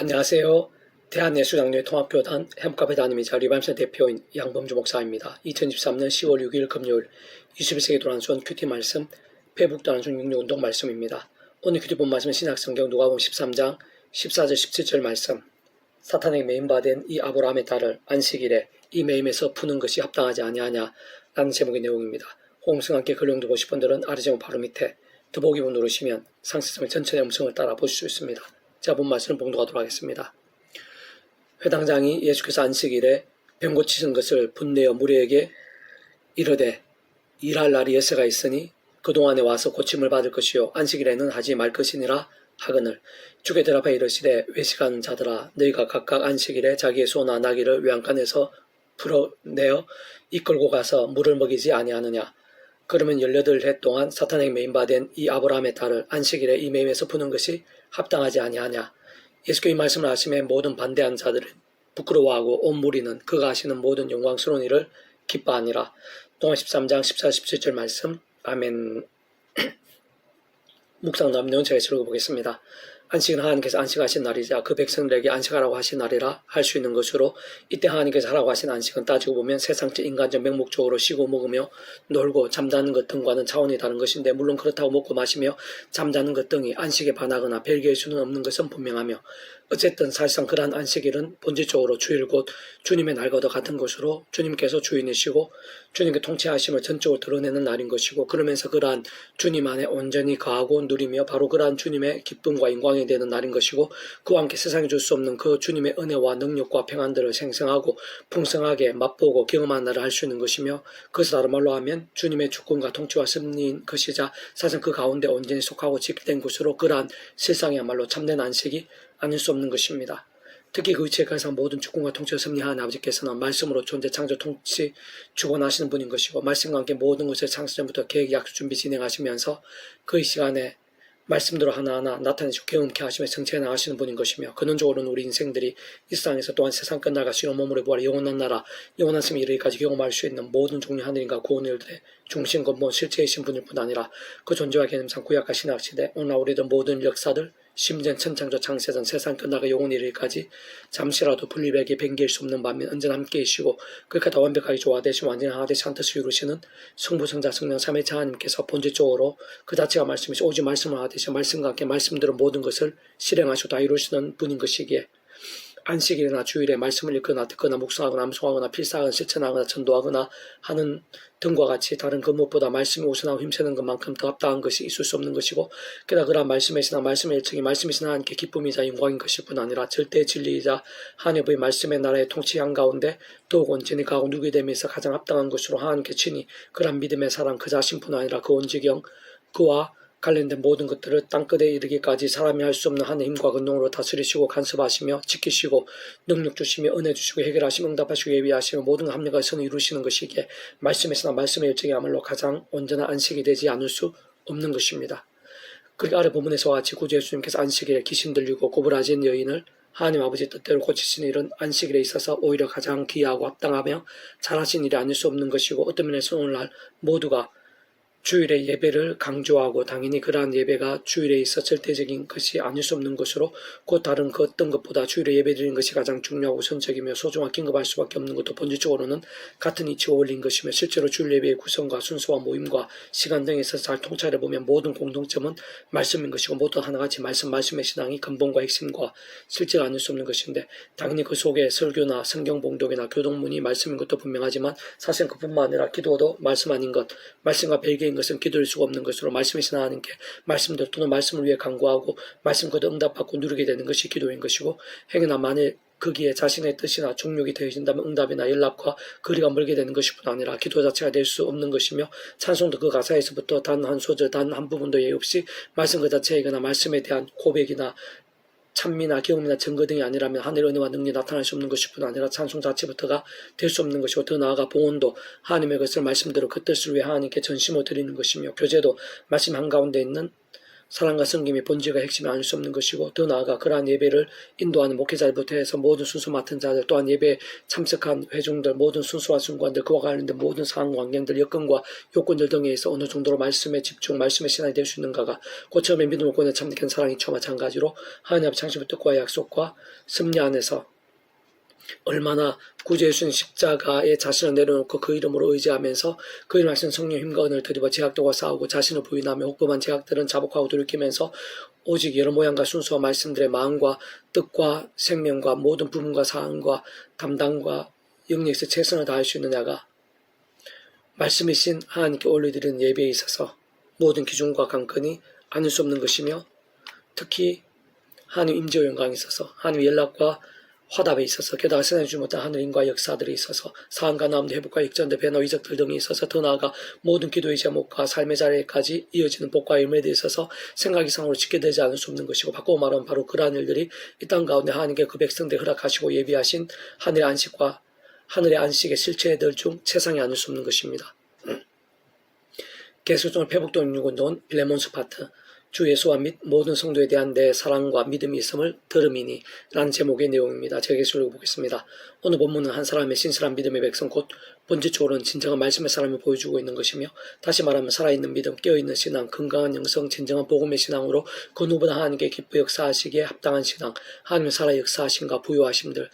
안녕하세요. 대한예수장로회 통합교단 해묵카페 담임 이자 리밤센 대표인 양범주 목사입니다. 2023년 10월 6일 금요일 21세기 도란수원 큐티 말씀 배북도란수원 육류운동 말씀입니다. 오늘 큐티 본 말씀은 신약성경 누가복음 13장 14절 17절 말씀 사탄에게 매임받은 이 아브라함의 딸을 안식일에 이 매임에서 푸는 것이 합당하지 아니하냐 라는 제목의 내용입니다. 호응성 함께 글용 싶은 분들은 아래 제목 바로 밑에 더보기문 누르시면 상세성의 전체 음성을 따라 보실 수 있습니다. 제가 본 말씀을 봉독하도록 하겠습니다. 회당장이 예수께서 안식일에 병 고치신 것을 분내어 무리에게 이르되 일할 날이 예세가 있으니 그동안에 와서 고침을 받을 것이요 안식일에는 하지 말 것이니라 하거늘 주께 대답하여 이르시되 외식하는 자들아 너희가 각각 안식일에 자기의 소나 나귀를 외양간에서 풀어내어 이끌고 가서 물을 먹이지 아니하느냐 그러면 18해 동안 사탄에게 매임받은 이 아브라함의 딸을 안식일에 이 매임에서 푸는 것이 합당하지 아니하냐 예수께 이 말씀을 하심에 모든 반대한 자들은 부끄러워하고 온 무리는 그가 하시는 모든 영광스러운 일을 기뻐하니라. 동화 13장 14, 17절 말씀. 아멘. 묵상 남녀는 제가 읽어보겠습니다. 안식은 하나님께서 안식하신 날이자 그 백성들에게 안식하라고 하신 날이라 할 수 있는 것으로 이때 하나님께서 하라고 하신 안식은 따지고 보면 세상적 인간적 맹목적으로 쉬고 먹으며 놀고 잠자는 것 등과는 차원이 다른 것인데 물론 그렇다고 먹고 마시며 잠자는 것 등이 안식에 반하거나 별개일 수는 없는 것은 분명하며 어쨌든 사실상 그러한 안식일은 본질적으로 주일 곧 주님의 날과도 같은 것으로 주님께서 주인이시고 주님께 통치하심을 전적으로 드러내는 날인 것이고 그러면서 그러한 주님 안에 온전히 거하고 누리며 바로 그러한 주님의 기쁨과 영광 이 되는 날인 것이고 그와 함께 세상에 줄수 없는 그 주님의 은혜와 능력과 평안들을 생생하고 풍성하게 맛보고 경험한 날을 할 수 있는 것이며 그것을 다른 말로 하면 주님의 주권과 통치와 승리인 것이자 사실 그 가운데 온전히 속하고 지키된 것으로 그러한 세상이야말로 참된 안식이 아닐 수 없는 것입니다. 특히 그 위치에 가서 모든 주권과 통치를 섭리하는 아버지께서는 말씀으로 존재 창조 통치 주권하시는 분인 것이고 말씀과 함께 모든 것을 창세 전부터 계획 약속 준비 진행하시면서 그 시간에 말씀대로 하나하나 나타내시고 경험케 하시며 정체해 나가시는 분인 것이며 근원적으로는 우리 인생들이 이 세상에서 또한 세상 끝날과 시로 몸으로 부활 영원한 나라. 영원한 생이 이르기까지 경험할 수 있는 모든 종류 하늘인과 구원의 일들의 중심 근본 실체이신 분일 뿐 아니라 그 존재와 개념상 구약과 신약 시대 오늘 우리들 모든 역사들 심지어 천창조 창세전 세상 끝나가 영원히 이르기까지 잠시라도 분리백에 뱅길 수 없는 반면 언제나 함께 계시고 그렇게 더 완벽하게 조화되시고 완전히 하나 되시 한 뜻을 이루시는 성부성자 성령 삼위체 하나님께서 본질적으로 그 자체가 말씀이시 오직 말씀을 하듯이 말씀과 함께 말씀대로 모든 것을 실행하시고 다 이루시는 분인 것이기에 안식일이나 주일에 말씀을 읽거나 듣거나 묵상하거나 암송하거나 필사하거나 실천하거나 전도하거나 하는 등과 같이 다른 그 무엇보다 말씀이 우선하고 힘쓰는 것만큼 더 합당한 것이 있을 수 없는 것이고 게다가 그러한 신앙 말씀의 일정이 말씀이신 하나님께 기쁨이자 영광인 것일 뿐 아니라 절대 진리이자 하나님의 말씀의 나라의 통치 한가운데 더욱 온전히 가고 누게 됨에서 가장 합당한 것으로 하나님께 친히 그러한 믿음의 사람 그 자신뿐 아니라 그 온지경 그와 관련된 모든 것들을 땅끝에 이르기까지 사람이 할 수 없는 하나님의 힘과 근능으로 다스리시고 간섭하시며 지키시고 능력 주시며 은혜 주시고 해결하시며 응답하시고 예비하시며 모든 합력을 선을 이루시는 것이기에 말씀에서나 말씀의 일정이야말로 가장 온전한 안식이 되지 않을 수 없는 것입니다. 그리고 아래 본문에서 같이 구주 예수님께서 안식일에 귀신 들리고 고불하진 여인을 하나님 아버지 뜻대로 고치시는 일은 안식일에 있어서 오히려 가장 귀하고 합당하며 잘하신 일이 아닐 수 없는 것이고 어떤 면에서 오늘날 모두가 주일의 예배를 강조하고 당연히 그러한 예배가 주일에 있어 절대적인 것이 아닐 수 없는 것으로 곧 다른 그 어떤 것보다 주일에 예배 드리는 것이 가장 중요하고 우선적이며 소중하게 긴급할 수밖에 없는 것도 본질적으로는 같은 이치가 어울린 것이며 실제로 주일 예배의 구성과 순서와 모임과 시간 등에 있어서 잘 통찰해 보면 모든 공동점은 말씀인 것이고 모두 하나같이 말씀 말씀의 신앙이 근본과 핵심과 실제가 아닐 수 없는 것인데 당연히 그 속에 설교나 성경 봉독이나 교동문이 말씀인 것도 분명하지만 사실 그뿐만 아니라 기도도 말씀 아닌 것 말씀과 별개 인 것은 기도일 수가 없는 것으로 말씀이신 하나님께 말씀대로 또는 말씀을 위해 간구하고 말씀 그대로 응답받고 누리게 되는 것이 기도인 것이고 행여나 만일 거기에 자신의 뜻이나 종육이 되어진다면 응답이나 연락과 거리가 멀게 되는 것이 뿐 아니라 기도 자체가 될 수 없는 것이며 찬송도 그 가사에서부터 단 한 소절 단 한 부분도 예의 없이 말씀 그 자체이거나 말씀에 대한 고백이나 찬미나 경험이나 증거 등이 아니라면 하늘 은혜와 능력이 나타날 수 없는 것일 뿐 아니라 찬송 자체부터가 될 수 없는 것이고 더 나아가 봉헌도 하나님의 것을 말씀대로 그 뜻을 위해 하나님께 전심을 드리는 것이며 교제도 말씀 한가운데 있는 사랑과 섬김이 본질과 핵심이 아닐 수 없는 것이고 더 나아가 그러한 예배를 인도하는 목회자들부터 해서 모든 순수 맡은 자들 또한 예배에 참석한 회중들 모든 순수한 순관들 그와 관련된 모든 상황 환경들 여건과 요건들 등에 있어 어느 정도로 말씀에 집중 말씀의 신앙이 될 수 있는가가 곧 처음에 믿음을 권해 참된 사랑이 처와 마찬가지로 하나님 앞 창시부 뜻과 약속과 섭리 안에서 얼마나 구주의 신 십자가에 자신을 내려놓고 그 이름으로 의지하면서 그 이름 하신 성령 힘과 은혜를 드리고 제약들과 싸우고 자신을 부인하며 혹금한 제약들은 자복하고 돌이키면서 오직 여러 모양과 순수한 말씀들의 마음과 뜻과 생명과 모든 부분과 사항과 담당과 영역에서 최선을 다할 수 있느냐가 말씀이신 하나님께 올려드리는 예배에 있어서 모든 기준과 관건이 아닐 수 없는 것이며 특히 하나님 임재의 영광에 있어서 하나님 연락과 화답에 있어서 게다가 세상에 주지 못한 하늘인과 역사들이 있어서 사안과 나음도 회복과 역전대 배나 이적들 등이 있어서 더 나아가 모든 기도의 제목과 삶의 자리까지 이어지는 복과 열매에 있어서 생각 이상으로 짓게 되지 않을 수 없는 것이고 바꾸고 말하면 바로 그러한 일들이 이 땅 가운데 하나님께 그 백성들 허락하시고 예비하신 하늘의 안식과 하늘의 안식의 실체들 중 최상이 아닐 수 없는 것입니다. 계속적으로 회복동 육운동은 빌레몬스 파트 주 예수와 및 모든 성도에 대한 내 사랑과 믿음이 있음을 들음이니 라는 제목의 내용입니다. 제가 계속 읽어보겠습니다. 오늘 본문은 한 사람의 신실한 믿음의 백성 곧 본질적으로는 진정한 말씀의 사람을 보여주고 있는 것이며 다시 말하면 살아있는 믿음, 깨어있는 신앙, 건강한 영성, 진정한 복음의 신앙으로 그 누구보다 하나님께 기쁘 역사하시기에 합당한 신앙, 하나님의 살아 역사하심과 부요하심들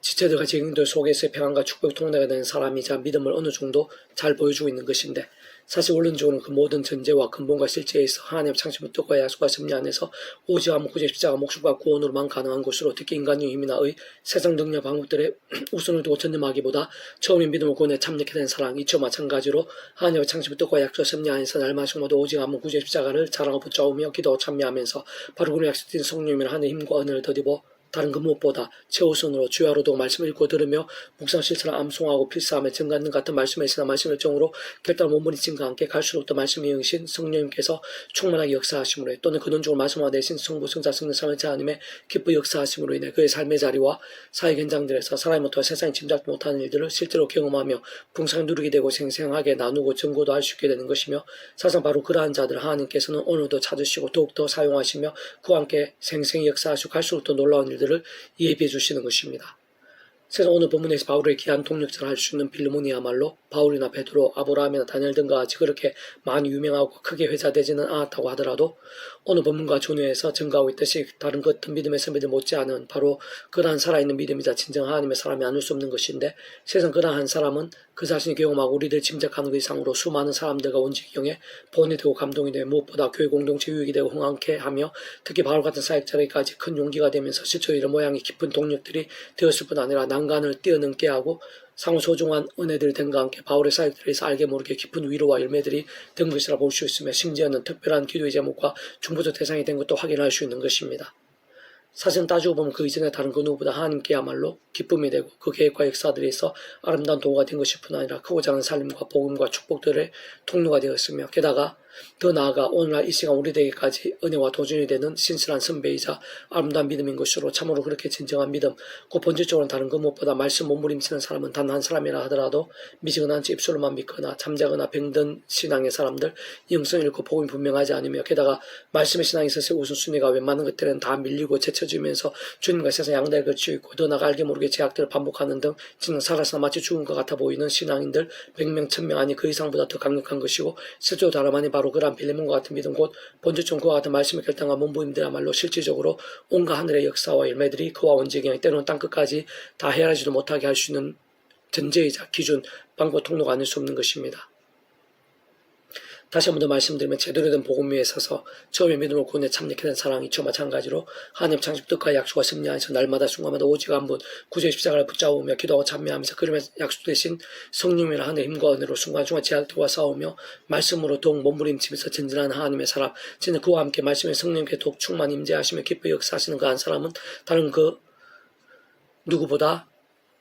지체들과 제경들 속에서의 평안과 축복 통로가 되는 사람이자 믿음을 어느 정도 잘 보여주고 있는 것인데 사실 원론적으로는 그 모든 전제와 근본과 실제에 있어 하나님 창조의 뜻과 약속과 섭리 안에서 오직 아무 구제 십자가 목숨과 구원으로만 가능한 것으로 특히 인간의 힘이나 의 세상 능력 방법들의 우선을 두고 전념하기보다 처음에 믿음을 구원에 참여하게 된 사랑 이처 마찬가지로 하나님의 창조의 뜻과 약속 섭리 안에서 날마시마다 오직 아무 구제 십자가를 자랑하고 붙잡으며 기도하고 참여하면서 바로 그런 약속된 성령이면 하나님의 힘과 은혜를 더디고 다른 그 무엇보다 최우선으로 주야로도 말씀을 읽고 들으며 묵상 실천을 암송하고 필사하며 증가하는 같은 말씀의 신나 말씀의 정으로 결단 몸부림침과 함께 갈수록 더 말씀의 영신 성령님께서 충만하게 역사하심으로 또는 근원적으로 말씀화 대신 성부 성자 성령 삼위체 하나님의 기쁘 역사하심으로 인해 그의 삶의 자리와 사회 현장들에서 또 세상이 짐작도 못하는 일들을 실제로 경험하며 풍성히 누리게 되고 생생하게 나누고 증거도 할 수 있게 되는 것이며 사상 바로 그러한 자들을 하나님께서는 오늘도 찾으시고 더욱더 사용하시며 그와 함께 생생히 역사하시고 갈수록 더 놀라운 일 일들을 예비해 주시는 것입니다. 세상 오늘 본문에서 바울의 귀한 동력자를 할 수 있는 빌르몬이야말로 바울이나 베드로, 아브라함이나 다니엘 등과 같이 그렇게 많이 유명하고 크게 회자되지는 않았다고 하더라도 오늘 본문과 전후에서 증가하고 있듯이 다른 그 어떤 믿음의 선배들 못지않은 바로 그러한 살아있는 믿음이자 진정 하나님의 사람이 아닐 수 없는 것인데 세상 그러한 사람은 그 자신이 경험하고 우리들 짐작하는 그 이상으로 수많은 사람들과 원칙경에 본이 되고 감동이 되고 무엇보다 교회 공동체 유익이 되고 흥황케 하며 특히 바울 같은 사역자에게까지 큰 용기가 되면서 실제로 이런 모양의 깊은 동력들이 되었을 뿐 아니라 난간을 뛰어넘게 하고 상호 소중한 은혜들이 된과 함께 바울의 사역들에서 알게 모르게 깊은 위로와 열매들이 된 것이라 볼 수 있으며 심지어는 특별한 기도의 제목과 중보적 대상이 된 것도 확인할 수 있는 것입니다. 사실 따지고 보면 그 이전에 다른 그 누구보다 하나님께야말로 기쁨이 되고 그 계획과 역사들이 있어 아름다운 도구가 된 것일 뿐 아니라 크고 작은 살림과 복음과 축복들의 통로가 되었으며 게다가 더 나아가 오늘날 이 시간 우리에게까지 은혜와 도전이 되는 신실한 선배이자 아름다운 믿음인 것으로 참으로 그렇게 진정한 믿음 그 본질적으로는 다른 그 무엇보다 말씀 몸부림치는 사람은 단 한 사람이라 하더라도 미지근한 채 입술로만 믿거나 잠자거나 병든 신앙의 사람들 영성 잃고 복음이 분명하지 않으며 게다가 말씀의 신앙에 있어서 우선순위가 웬만한 것들은 다 밀리고 제쳐지면서 주님과 세상 양다리 걸치고 있고 더 나아가 알게 모르게 제약들을 반복하는 등 지금 살아서 마치 죽은 것 같아 보이는 신앙인들 100명, 1000명 아니 그 이상보다 더 강력한 것이고 실제로 다름 아니 바로 그러한 빌레몬과 같은 믿음 곧 본질적 그와 같은 말씀의 결단과 몸부임들야말로 실질적으로 온갖 하늘의 역사와 열매들이 그와 원죄경이 때로는 땅끝까지 다 헤아리지도 못하게 할 수 있는 전제이자 기준, 방법 통로가 아닐 수 없는 것입니다. 다시 한 번 더 말씀드리면 제대로 된 복음 위에 서서 처음에 믿음을 구원에 참여하게 된 사랑이 저 마찬가지로 하나님 창조 뜻과 약속과 승리 안에서 날마다 순간마다 오직 한 분 구주의 십자가를 붙잡으며 기도하고 참여하면서 그러면 약속 대신 성령이라 하늘 힘과 은혜로 순간순간 제약들과 싸우며 말씀으로 더욱 몸부림치면서 전진하는 하나님의 사람 진짜 그와 함께 말씀의 성령께 더욱 충만 임재하시며 기쁘게 역사하시는 그 한 사람은 다른 그 누구보다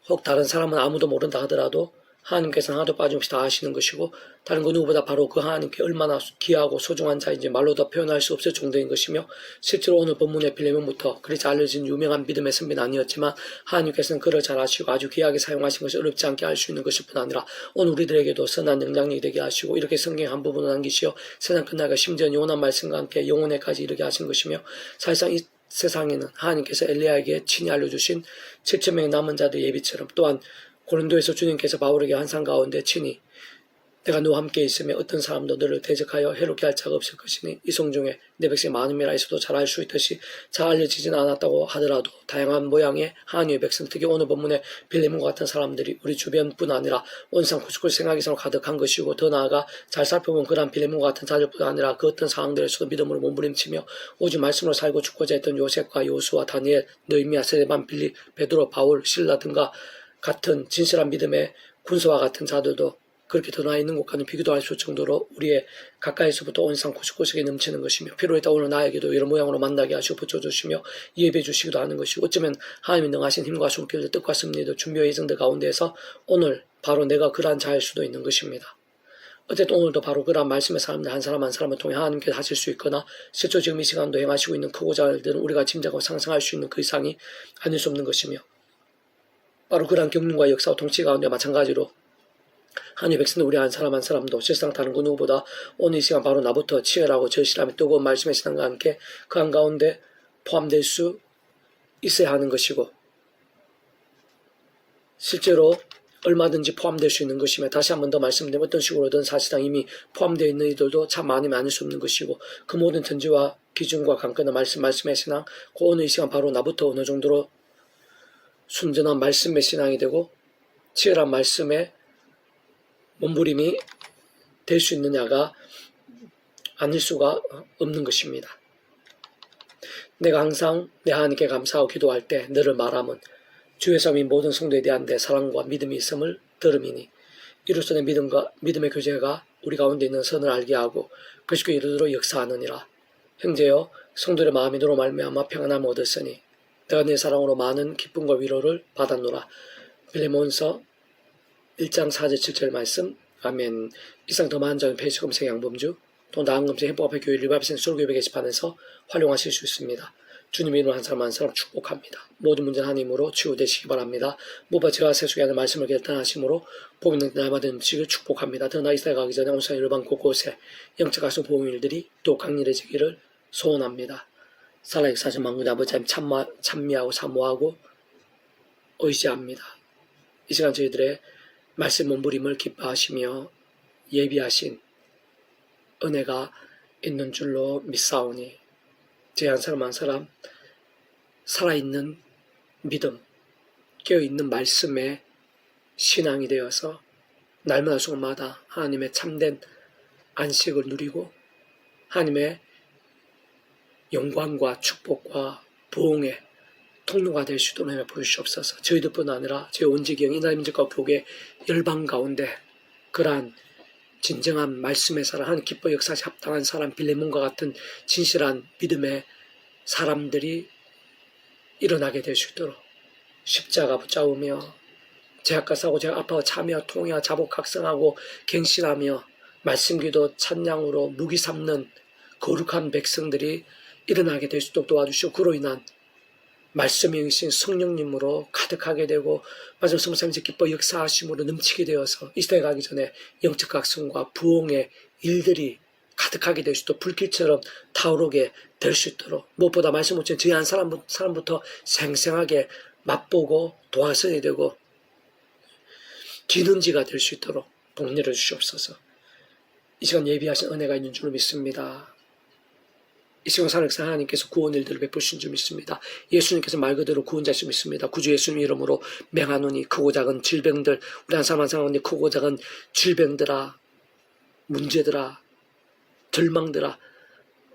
혹 다른 사람은 아무도 모른다 하더라도 하나님께서는 하나도 빠짐없이 다 아시는 것이고 다른 그 누구보다 바로 그 하나님께 얼마나 귀하고 소중한 자인지 말로 다 표현할 수 없을 정도인 것이며 실제로 오늘 본문의 빌레몬부터 그리 잘 알려진 유명한 믿음의 선비는 아니었지만 하나님께서는 그를 잘 아시고 아주 귀하게 사용하신 것이 어렵지 않게 할 수 있는 것일 뿐 아니라 오늘 우리들에게도 선한 영향력이 되게 하시고 이렇게 성경 한 부분을 남기시어 세상 끝나가 심지어 영원한 말씀과 함께 영혼에까지 이르게 하신 것이며 사실상 이 세상에는 하나님께서 엘리야에게 친히 알려주신 7천 명의 남은 자들 예비처럼 또한 고린도에서 주님께서 바울에게 한상 가운데 친히 내가 너와 함께 있으며 어떤 사람도 너를 대적하여 해롭게 할 자가 없을 것이니 이성 중에 내 백성 많음이라 해서도 잘 알 수 있듯이 잘 알려지진 않았다고 하더라도 다양한 모양의 하나님의 백성 특히 오늘 본문의 빌레몬과 같은 사람들이 우리 주변뿐 아니라 온상 구축을 생각이상 가득한 것이고 더 나아가 잘 살펴보면 그러한 빌레몬과 같은 자들뿐 아니라 그 어떤 상황들에서도 믿음으로 몸부림치며 오직 말씀으로 살고 죽고자 했던 요셉과 요수와 다니엘, 느헤미야, 세레반, 빌리, 베드로, 바울, 신라 등과 같은 진실한 믿음의 군사와 같은 자들도 그렇게 드러나 있는 것과는 비교도 할수 없을 정도로 우리의 가까이서부터 온상 구석구석에 넘치는 것이며 따라 오늘 나에게도 이런 모양으로 만나게 하시고 붙여주시며 예배해 주시기도 하는 것이고 어쩌면 하나님의 능하신 힘과 손길들 뜻과 섭리도 준비와 예정들 가운데에서 오늘 바로 내가 그러한 자일 수도 있는 것입니다. 어쨌든 오늘도 바로 그러한 말씀의 사람들 한 사람 한 사람을 통해 하나님께서 하실 수 있거나 실제 지금 이 시간도 행하시고 있는 크고자 할들은 우리가 짐작하고 상상할 수 있는 그 이상이 아닐 수 없는 것이며 바로 그러한 경륜과 역사와 통치 가운데 마찬가지로 하나님의 백성들 우리 한 사람 한 사람도 실상 다른 그 누구보다 오늘 이 시간 바로 나부터 치열하고 절실함이 뜨거운 말씀의 시간과 함께 그 한가운데 포함될 수 있어야 하는 것이고 실제로 얼마든지 포함될 수 있는 것이며 다시 한 번 더 말씀드리면 어떤 식으로든 사실상 이미 포함되어 있는 이들도 참 많이 많을 수 없는 것이고 그 모든 전지와 기준과 관건의 말씀 말씀의 신앙 그 오늘 이 시간 바로 나부터 어느 정도로 순전한 말씀의 신앙이 되고 치열한 말씀의 몸부림이 될 수 있느냐가 아닐 수가 없는 것입니다. 내가 항상 내 하나님께 감사하고 기도할 때 너를 말함은 주의 삶인 모든 성도에 대한 내 사랑과 믿음이 있음을 들음이니 이로써 내 믿음과 믿음의 교제가 우리 가운데 있는 선을 알게 하고 그것이 이르도록 역사하느니라. 형제여 성도의 마음이 너로 말미암아 평안함을 얻었으니 내가 내 사랑으로 많은 기쁨과 위로를 받았노라. 빌레몬서 1장 4절 7절 말씀 아멘 이상 더 많은 점은 페이지 검색 양범주 또 나은 검색 행복합의 교회 리바비센 솔교회 게시판에서 활용하실 수 있습니다. 주님의 이름으로 한 사람 한 사람 축복합니다. 모든 문제는 하나님으로 치유되시기 바랍니다. 모바 제가 세속에 하는 말씀을 결단하심으로 복 있는 날마다 음식을 축복합니다. 더나 이스라엘 가기 전에 온상 일반 곳곳에 영적 가수 보험 일들이 또 강렬해지기를 소원합니다. 살아역사하신 만군의 아버지 하나님 참마, 찬미하고 사모하고 의지합니다. 이 시간 저희들의 말씀 몸부림을 기뻐하시며 예비하신 은혜가 있는 줄로 믿사오니 제 한 사람 한 사람 살아있는 믿음, 깨어있는 말씀의 신앙이 되어서 날마다 순간마다 하나님의 참된 안식을 누리고 하나님의 영광과 축복과 부흥의 통로가 될 수 있도록 보여주시옵소서. 저희들뿐 아니라 제 온지경 이나님들과 교계 열방 가운데 그러한 진정한 말씀의 사람, 한 기뻐 역사시 합당한 사람, 빌레몬과 같은 진실한 믿음의 사람들이 일어나게 될 수 있도록 십자가 붙잡으며 제약과 싸고 제가 아파와 참여 통해 자복 각성하고 갱신하며 말씀기도 찬양으로 무기 삼는 거룩한 백성들이 일어나게 될 수 있도록 도와주시고 그로 인한 말씀이 영신 성령님으로 가득하게 되고 마지막 성삼지 기뻐 역사하심으로 넘치게 되어서 이 시대에 가기 전에 영적 각성과 부흥의 일들이 가득하게 될 수 있도록 불길처럼 타오르게 될 수 있도록 무엇보다 말씀 못진 저희 한 사람, 사람부터 생생하게 맛보고 도화선이 되고 기능지가 될 수 있도록 복내려 주시옵소서. 이 시간 예비하신 은혜가 있는 줄 믿습니다. 이 시간 살아계신 하나님께서 구원 일들을 베푸신 줄 믿습니다. 예수님께서 말 그대로 구원자실 믿습니다. 구주 예수님 이름으로 맹하노니 크고 작은 질병들 우리 한 사람 한 사람 가운데 크고 작은 질병들아 문제들아 절망들아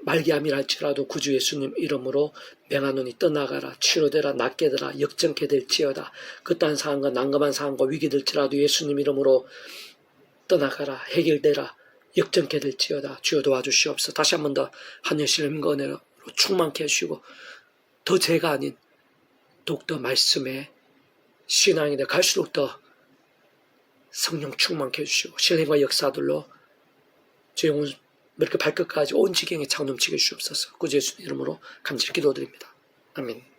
말기암이랄지라도 구주 예수님 이름으로 맹하노니 떠나가라 치료되라 낫게 되라 역정케 될지어다 그딴 상황과 난감한 상황과 위기들지라도 예수님 이름으로 떠나가라 해결되라 역전케 될지어다 주여 도와주시옵소서 다시 한 번 더 하늘신의 은혜로 충만케 해주시고 더 제가 아닌 독더 말씀에 신앙이 돼 갈수록 더 성령 충만케 해주시고 신뢰과 역사들로 제 영혼 이렇게 발끝까지 온 지경에 차고 넘치게 해주시옵소서. 그 예수 이름으로 간절히 기도드립니다. 아멘.